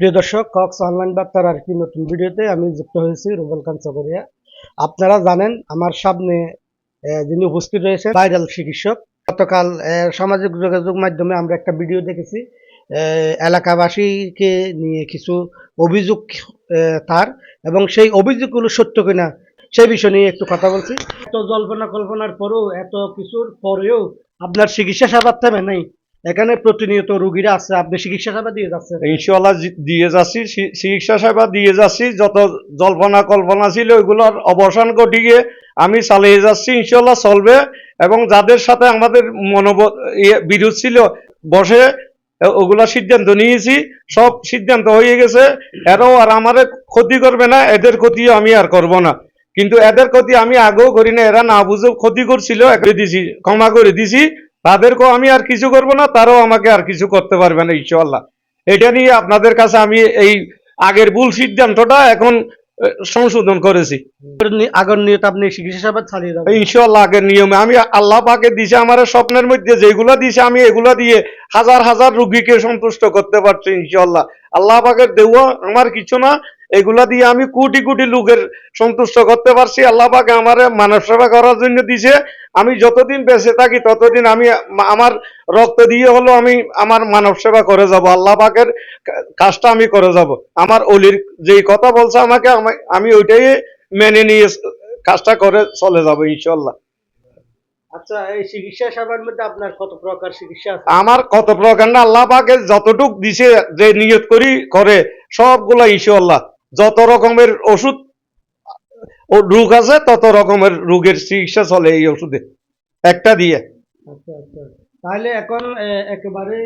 প্রিয় দর্শক, Cox online বার্তার আর কি নতুন ভিডিওতে আমি যুক্ত হয়েছি রুবেল খান চকরিয়া আপনারা জানেন, আমার সামনে যিনি উপস্থিত রয়েছেন, ভাইরাল চিকিৎসক। গতকাল সামাজিক যোগাযোগ মাধ্যমে আমরা একটা ভিডিও দেখেছি। এলাকাবাসীকে নিয়ে কিছু অভিযোগ তার এবং সেই অভিযোগগুলো সত্য কিনা সেই বিষয় নিয়ে একটু কথা বলছি। এত জল্পনা কল্পনার পরেও, এত কিছুর পরেও আপনার চিকিৎসা সেবা থেমে নেই। এখানে প্রতিনিয়ত রুগীরা আছে, আপনি চিকিৎসা সেবা দিয়ে যাচ্ছেন? ইনশাল্লাহ দিয়ে যাচ্ছি চিকিৎসা সেবা দিয়ে যাচ্ছি, যত জল্পনা কল্পনা ছিল ওইগুলোর অবসান ঘটিয়ে আমি চালিয়ে যাচ্ছি ইনশাল্লাহ চলবে। এবং যাদের সাথে আমাদের মনোব ইয়ে বিরোধ ছিল, বসে ওগুলা সিদ্ধান্ত নিয়েছি, সব সিদ্ধান্ত হয়ে গেছে। এরাও আর আমাদের ক্ষতি করবে না, এদের ক্ষতিও আমি আর করব না। কিন্তু এদের ক্ষতি আমি আগেও করি না এরা না বুঝে ক্ষতি করছিল করে দিছি, ক্ষমা করে দিছি। তাদেরকেও আমি আর কিছু করব না তারাও আমাকে আর কিছু করতে পারবে না ইনশাল্লাহ এটা নিয়ে আপনাদের কাছে আমি এই আগের ভুল সিদ্ধান্তটা এখন সংশোধন করেছি। আগর নিয়ত আপনি চিকিৎসা চালিয়ে যাবেন। ইনশাল্লাহ আগের নিয়মে। আমি আল্লাহ পাকে দিছে আমার স্বপ্নের মধ্যে যেগুলা দিছে আমি এগুলা দিয়ে হাজার হাজার রুগীকে সন্তুষ্ট করতে পারছি ইনশাল্লাহ আল্লাহ পাকের দেওয়া আমার কিছু না এগুলা দিয়ে আমি কোটি কোটি লোকের সন্তুষ্ট করতে পারছি। আল্লাহ পাকে আমার মানব সেবা করার জন্য দিছে। আমি যতদিন বেঁচে থাকি ততদিন আমি আমার রক্ত দিয়ে হলো আমি আমার মানব সেবা করে যাব। আল্লাহ পাকের কাজটা আমি করে যাব। আমার অলির যেই কথা বলছে আমাকে আমি- ওইটাই মেনে নিয়ে কাজটা করে চলে যাব ইনশাল্লাহ আচ্ছা এই চিকিৎসা সেবার মধ্যে আপনার কত প্রকার চিকিৎসা আছে? আমার কত প্রকার না আল্লাহ পাকে যতটুক দিছে যে নিয়ত করি করে সবগুলা ইনশাল্লাহ যত রকমের ওষুধ ও রোগ আছে তত রকমের রোগের চিকিৎসা চলে এই ওষুধে। একটা দিয়ে। আচ্ছা আচ্ছা। তাহলে এখন একেবারে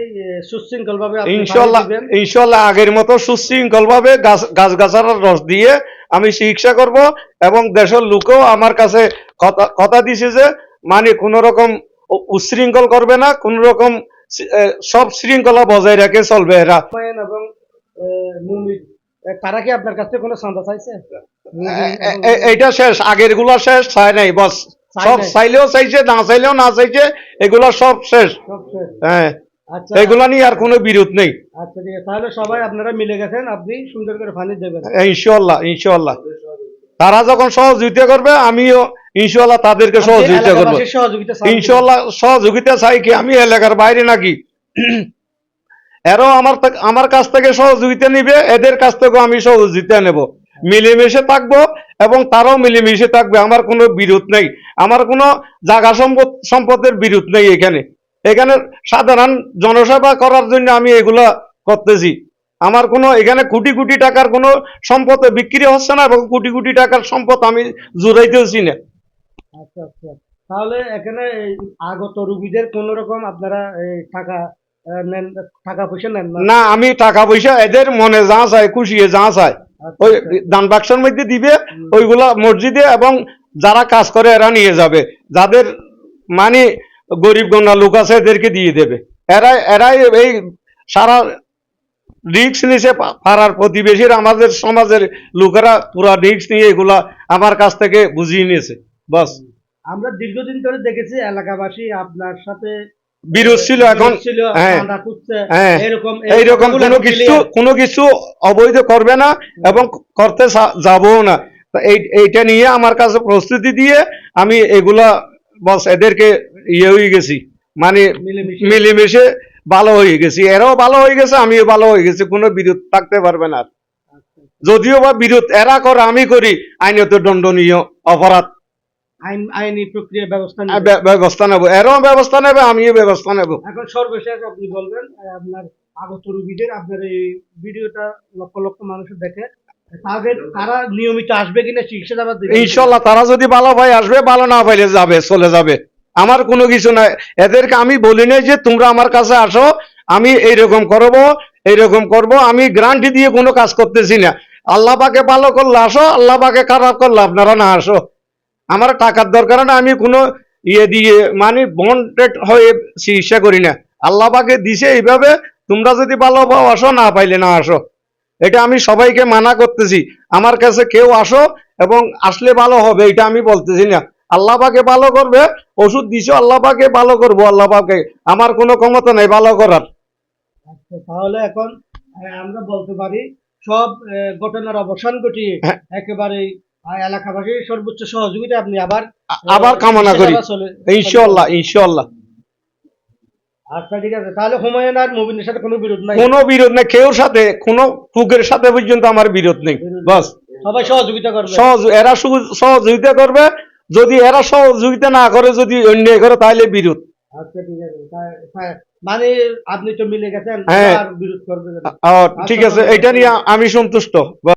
সুশৃঙ্খল ভাবে ইনশাল্লাহ ইনশাল্লাহ আগের মতো সুশৃঙ্খল ভাবে গাছ গাছগাছার রস দিয়ে আমি চিকিৎসা করব এবং দেশের লোকও আমার কাছে কথা কথা দিছে যে মানে কোন রকম উ- উচ্ছৃঙ্খল করবে না কোন রকম সব শৃঙ্খলা বজায় রেখে চলবে এরা। এবং তারা কি আপনার কাছে কোনো চাঁদা চাইছে? এইটা শেষ আগেরগুলা শেষ চাই নাই বস। সব চাইলেও চাইছে না চাইলেও না চাইছে এগুলা সব শেষ। হ্যাঁ। আচ্ছা। এগুলা নিয়ে আর কোনো বিরোধ নেই। আচ্ছা ঠিক আছে। তাহলে সবাই আপনারা মিলে গেছেন আপনি সুন্দর করে পানি দেবেন। ইনশাল্লাহ ইনশাল্লাহ তারা যখন সহযোগিতা করবে আমিও ইনশাল্লাহ তাদেরকে সহযোগিতা করব। ইনশাল্লাহ সহযোগিতা চাই কি আমি এলাকার বাইরে নাকি? এরাও আমার আমার কাছ থেকে সহযোগিতা নিবে, এদের কাছ থেকেও আমি সহযোগিতা নেব। মিলেমিশে থাকব এবং তারাও মিলেমিশে থাকবে, আমার কোনো বিরোধ নেই। আমার কোনো জায়গা সম্পদ, সম্পদের বিরোধ নেই এখানে। এখানে সাধারণ জনসেবা করার জন্য আমি এগুলা করতেছি। আমার কোনো এখানে কোটি কোটি টাকার কোনো সম্পদ বিক্রি হচ্ছে না এবং কোটি কোটি টাকার সম্পদ আমি জুড়াইতেছি না। আচ্ছা আচ্ছা। তাহলে এখানে আগত রুগীদের কোন রকম আপনারা টাকা টাকা পয়সা নেন না? আমি টাকা পয়সা এদের মনে যা চায় খুশি যা চায়। আচ্ছা, ওই আচ্ছা। দান বাক্সের মধ্যে দিবে ওইগুলা মসজিদে এবং যারা কাজ করে এরা নিয়ে যাবে। যাদের মানে গরিব গণ্যা লোক আছে এদেরকে দিয়ে দেবে। এরাই এরাই এই সারা রিক্স নিছে পাড়ার প্রতিবেশীর আমাদের সমাজের লোকেরা পুরা রিক্স নিয়ে এগুলা আমার কাছ থেকে বুঝিয়ে নিয়েছে। বাস। আমরা দীর্ঘদিন ধরে দেখেছি এলাকাবাসী আপনার সাথে বিরোধ ছিল এখন হ্যাঁ। হ্যাঁ। এইরকম কোনো কিছু কোনো কিছু অবৈধ করবে না এবং করতে যাবও না এইটা নিয়ে আমার কাছে প্রস্তুতি দিয়ে আমি এগুলা বস এদেরকে ইয়ে হয়ে গেছি মানে মিলেমিশে। ভালো হয়ে গেছি এরাও ভালো হয়ে গেছে আমিও ভালো হয়ে গেছি কোনো বিরোধ থাকতে পারবে না আর। যদিও বা বিরোধ এরা করে আমি করি আইনত দণ্ডনীয় অপরাধ আইন আইনি প্রক্রিয়া ব্যবস্থা নেবে। ব্য- ব্যবস্থা নেব। এরাও ব্যবস্থা নেবে আমিও ব্যবস্থা নেব। এখন সর্বশেষ আপনি বলবেন আপনার আগত রুগীদের আপনার এই ভিডিওটা লক্ষ লক্ষ মানুষ দেখে তাদের তারা নিয়মিত আসবে কিনা চিকিৎসা দেওয়ার ইনশাল্লাহ তারা যদি ভালো পাই আসবে ভালো না পাইলে যাবে চলে যাবে। আমার কোনো কিছু নাই। এদেরকে আমি বলি নাই যে তোমরা আমার কাছে আসো আমি এইরকম করব এইরকম করব আমি গ্রান্টি দিয়ে কোনো কাজ করতেছি না। আল্লাহ পাকে ভালো করলে আসো আল্লাহ পাকে খারাপ করলে আপনারা না আসো। আমার টাকার দরকার না আমি কোনো ইয়ে দিয়ে মানে বন্ডেড হয়ে চিকিৎসা করি না। আল্লাহ পাকে দিছে এইভাবে তোমরা যদি ভালো পাও আসো না পাইলে না আসো। এটা আমি সবাইকে মানা করতেছি। আমার কাছে কেউ আসো এবং আসলে ভালো হবে এটা আমি বলতেছি না। আল্লাহ পাকে ভালো করবে ওষুধ দিছো আল্লাহ পাকে ভালো করব আল্লাহ পাকে। আমার কোনো ক্ষমতা নেই ভালো করার। আচ্ছা, তাহলে এখন আমরা বলতে পারি সব ঘটনার অবসান ঘটিয়ে হ্যাঁ। এলাকাবাসীর সর্বোচ্চ সহযোগিতা আপনি আবার আবার কামনা করি। ইনশাল্লাহ ইনশাল্লাহ আচ্ছা ঠিক আছে। তাহলে হুমায়ুন আর মুবিনের সাথে কোনো বিরোধ নাই? কোনো বিরোধ নেই সাথে কোনো সাথে পর্যন্ত আমার বিরোধ নেই বাস। সবাই সহযোগিতা করবে। সহজ এরা সহযোগিতা করবে যদি এরা সহযোগিতা না করে যদি অন্যায় করে তাহলে বিরোধ। আচ্ছা ঠিক আছে। মানে আপনি তো মিলে গেছেন হ্যাঁ। আর বিরোধ করবে ঠিক আছে। এটা নিয়ে আমি সন্তুষ্ট।